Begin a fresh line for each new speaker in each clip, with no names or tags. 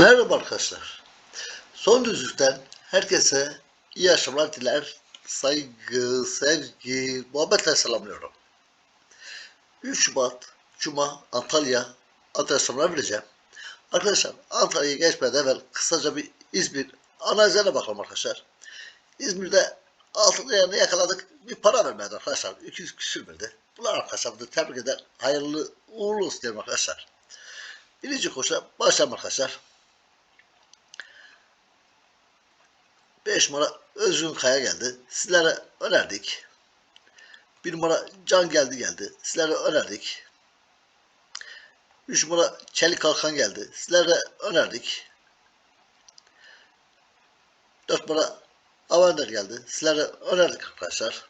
Merhaba arkadaşlar. Son düzlükten herkese iyi akşamlar diler. Saygı, sevgi, muhabbetle selamlıyorum. 3 Şubat Cuma Antalya adreslerine vereceğim. Arkadaşlar Antalya'ya geçmeden evvel kısaca bir İzmir analizlerine bakalım arkadaşlar. İzmir'de altın değerini yakaladık. Bir para vermedi arkadaşlar. 200 küsür verdi. Bunlar arkadaşlar da tebrik eder. Hayırlı uğurlu olsun diyelim arkadaşlar. Birinci koşuya başlayalım arkadaşlar. 5 numara Özgün Kaya geldi. Sizlere önerdik. 1 numara Can geldi geldi. Sizlere önerdik. 3 numara Çelik Kalkan geldi. Sizlere önerdik. 4 numara Avander geldi. Sizlere önerdik arkadaşlar.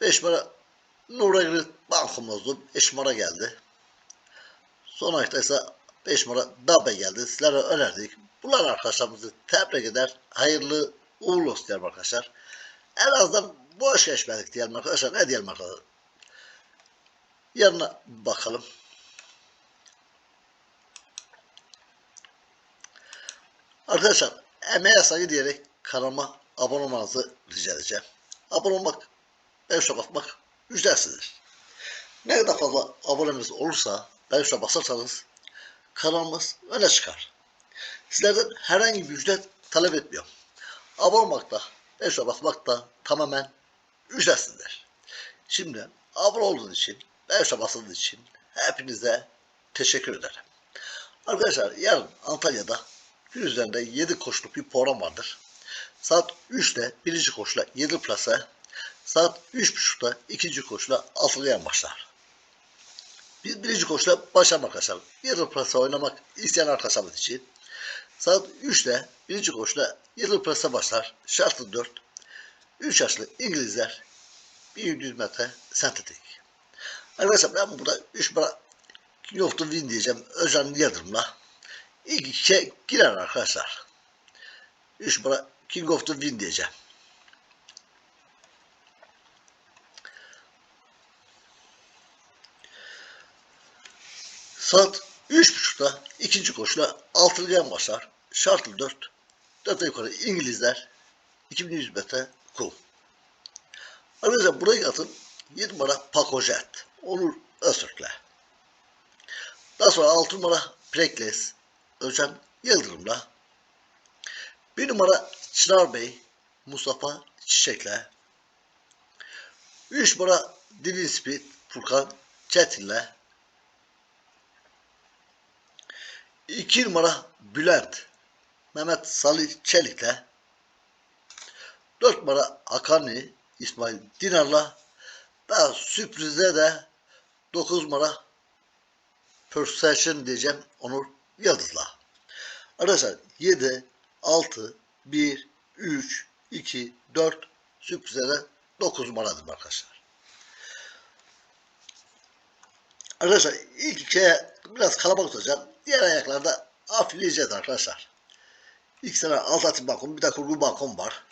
5 numara Nuragül Bankomozdu. 5 numara geldi. Son ayakta ise 5 numara Dabe geldi. Sizlere önerdik. Bunlar arkadaşlarımızı tebrik eder. Hayırlı uğurlu olsun diyelim arkadaşlar. En azından boş geçmedik diyelim arkadaşlar. Ne diyelim arkadaşlar. Yarına bakalım. Arkadaşlar emeğe saygı diyerek kanalıma abone olmanızı rica edeceğim. Abone olmak, beğen tuşuna basmak ücretsizdir. Ne kadar fazla abonemiz olursa, beğen tuşuna basarsanız kanalımız öne çıkar. Sizlerden herhangi bir ücret talep etmiyorum. Abone olmak da, tuşuna basmak da tamamen ücretsizdir. Şimdi abone olduğunuz için, tuşuna bastığınız için hepinize teşekkür ederim. Arkadaşlar yarın Antalya'da gün üzerinde 7 koşuluk bir program vardır. Saat 3'te birinci koşula 7 plasa, saat 3.30'da ikinci koşula altılayan başlar. Biz birinci koşula başlamak arkadaşlar. 7 plasa oynamak isteyen arkadaşlarımız için saat 3'te birinci koşula 7 plasa başlar. Şartlı 4. 3 yaşlı İngilizler 1100 metre sentetik. Arkadaşlar ben burada 3 numara King of the Win diyeceğim. Özcan Yıldırım'la. İlk ikiye girer arkadaşlar. 3 numara King of the Win diyeceğim. Saat 3.30'da ikinci koşula altılı yan başlar. Şartlı 4. 4 yukarı İngilizler 2100 metre kum. Arkadaşlar buraya atın 7 numara Pakojet. Onur Öztürk'le. Daha sonra 6 numara Prekles Özcan Yıldırım'la 1 numara Çınar Bey Mustafa Çiçek'le 3 numara Divin Speed Furkan Çetin'le 2 numara Bülent Mehmet Salih Çelik'le 4 numara Akani İsmail Dinar'la ve sürprize de 9 numara Perception diyeceğim Onur Yıldız'la. Arkadaşlar 7, 6, 1, 3, 2, 4 sürprize de 9 numaradır arkadaşlar. Arkadaşlar ilk ikiye biraz kalabalık olacak. Diğer ayaklarda afileyeceğiz arkadaşlar. İlk sene alt atım balkon, bir de kurgu balkon var.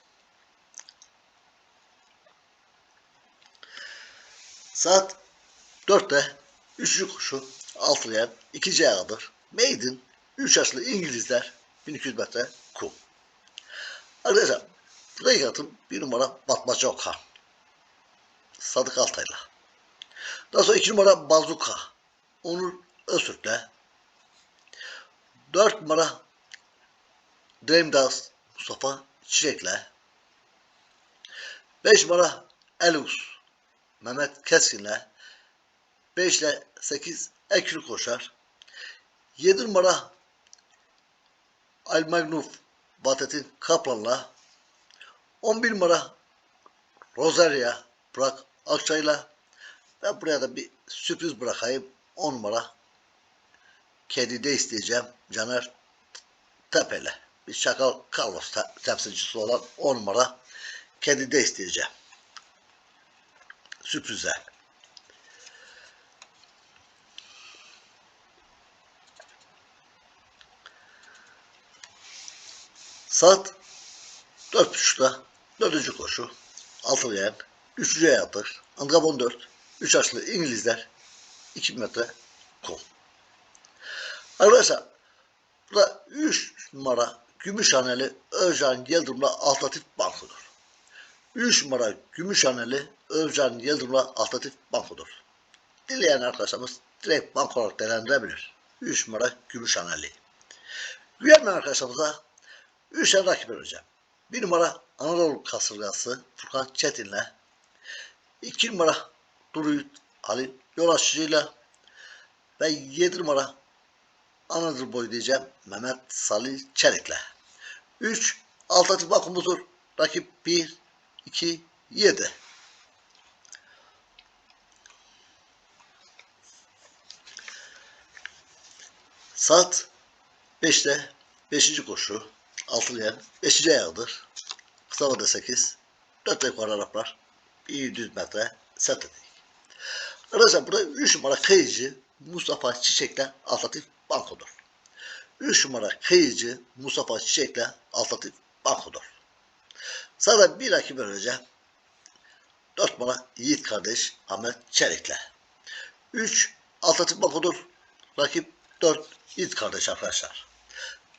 Saat 4'te üçüncü koşu altılayan ikinci ayağıdır. Maiden 3 yaşlı İngilizler 1200 metre kum. Arkadaşlar buraya atım bir numara Batmaca Okan. Sadık Altay'la. Daha sonra iki numara Bazuka. Onur Öztürk'le. Dört numara Dreamdust Mustafa Çiçek'le. Beş numara Elus Mehmet Keskin'le. 5 ile 8 ekli koşar. 7 numara Almagnuf Vatetin Kaplan'la 11 numara Rosaria Burak Akçay'la ve buraya da bir sürpriz bırakayım. 10 numara kedi de isteyeceğim. Caner Tepele. Bir şakal Carlos te temsilcisi olan 10 numara kedi de isteyeceğim. Sürprize. Saat 4.30'da 4. koşu. Altılı yer. 3. yatır. Handikap 14. 3 yaşında İngilizler 2000 metre kol. Arkadaşlar burada 3 numara gümüş Gümüşhaneli Özcan Yıldırım'la Atlatif Banko'dur. 3 numara gümüş Gümüşhaneli Özcan Yıldırım'la Atlatif Banko'dur. Dileyen arkadaşlarımız direkt banko olarak değerlendirebilir. 3 numara gümüş Gümüşhaneli. Güvenmeyen arkadaşlarımıza 3 tane rakip vereceğim. 1 numara Anadolu Kasırgası Furkan Çetin'le 2 numara Duru Ali Yolaşçı'yla ve 7 numara Anadolu boyu diyeceğim Mehmet Salih Çelik'le. 3 alternatif bakımızdır. Rakip 1, 2, 7. Saat 5'te 5. koşu. Altılı yen 5. ayağıdır. Kısa vade 8. 4 yukarı Araplar. 100 metre set edik. Arkadaşlar burada 3 numara kayıcı Mustafa Çiçek'le alternatif bankodur. 3 numara kayıcı Mustafa Çiçek'le alternatif bankodur. Sana bir rakip vereceğim. 4 numara Yiğit kardeş Ahmet Çelik'le. 3 alternatif bankodur. Rakip 4 Yiğit kardeş arkadaşlar.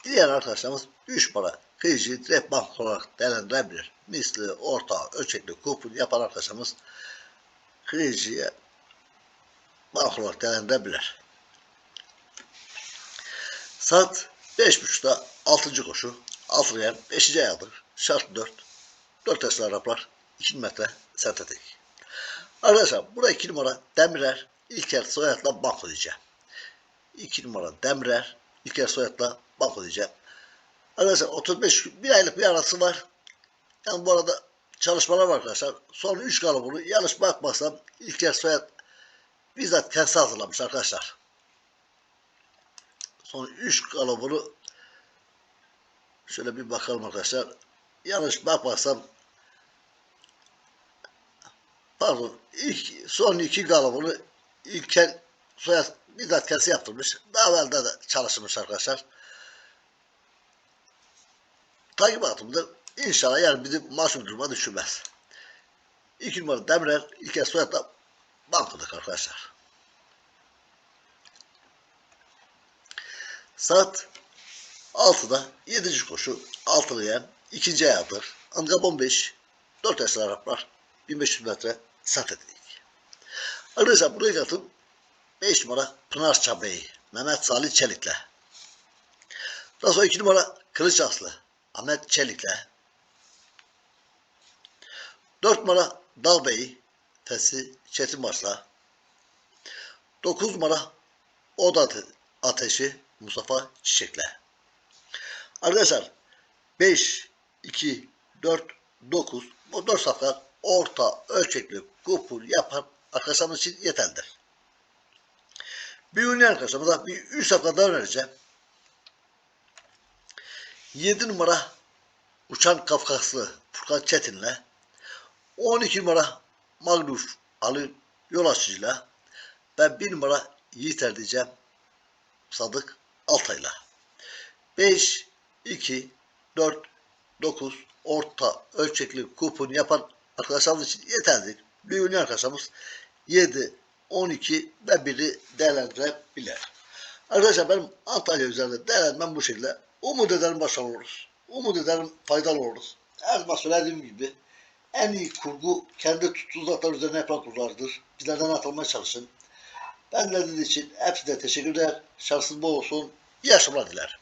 Diğer arkadaşlarımız 3 numara kıyıcı direkt bank olarak değerlendirebilir. Misli, orta, ölçekli, kupon yapan arkadaşlarımız kıyıcıya olarak değerlendirebilir. Saat 5.30'da 6. koşu. 6 yer 5. ayağıdır. Şart 4. 4 esra Araplar 2 metre sentetik. Arkadaşlar burada 2 numara Demirer İlker Soyat'la banko diyeceğim. 2 numara Demirer İlker Soyat'la banko diyeceğim. Arkadaşlar 35 bir aylık bir arası var. Yani bu arada çalışmalar var arkadaşlar. Son 3 kalıbını yanlış bakmazsam İlker Soyat bizzat kendisi hazırlamış arkadaşlar. Son 3 kalıbını şöyle bir bakalım arkadaşlar. Yanlış bakmazsam pardon ilk son iki kalıbını İlker Soyat bizzat kendisi yaptırmış. Daha evvel de çalışmış arkadaşlar takip atımdır. İnşallah yani bizi mahsur duruma düşürmez. İki numara Demirel, İlker Soyat'la bankodak arkadaşlar. Saat 6'da 7. koşu altılı yem ikinci ayağıdır. Angab 15 4 esra Araplar 1500 metre sat edik. Arkadaşlar buraya katım 5 numara Pınar Çabeyi Mehmet Salih Çelik'le. Daha sonra 2 numara Kılıç Aslı Ahmet Çelik'le 4 numara Dalbey Fesi Çetinbaş'la 9 numara Oda Ateşi Mustafa Çiçek'le Arkadaşlar 5, 2, 4, 9 bu 4 saflar orta ölçekli kupul yapan arkadaşlarımız için yeterlidir. Bir ünlü arkadaşlarımıza bir 3 saflar daha önereceğim. 7 numara Uçan Kafkaslı Furkan Çetin'le 12 numara Magnus Ali Yolaçı'yla ve 1 numara Yiğiter diyeceğim Sadık Altay'la. 5, 2, 4, 9 orta ölçekli kupon yapan arkadaşlarımız için yeterlidir. Bir ünlü arkadaşlarımız 7, 12 ve 1'i değerlendirebilir. Arkadaşlar benim Antalya üzerinde değerlendirmem bu şekilde. Umut ederim başarılı oluruz. Umut ederim faydalı oluruz. Her zaman söylediğim gibi en iyi kurgu kendi tuttuğu zatlar üzerine yapılan kurgulardır. Bizlerden atılmaya çalışın. Ben için hepsine teşekkür eder. Şansınız bol olsun. İyi akşamlar dilerim.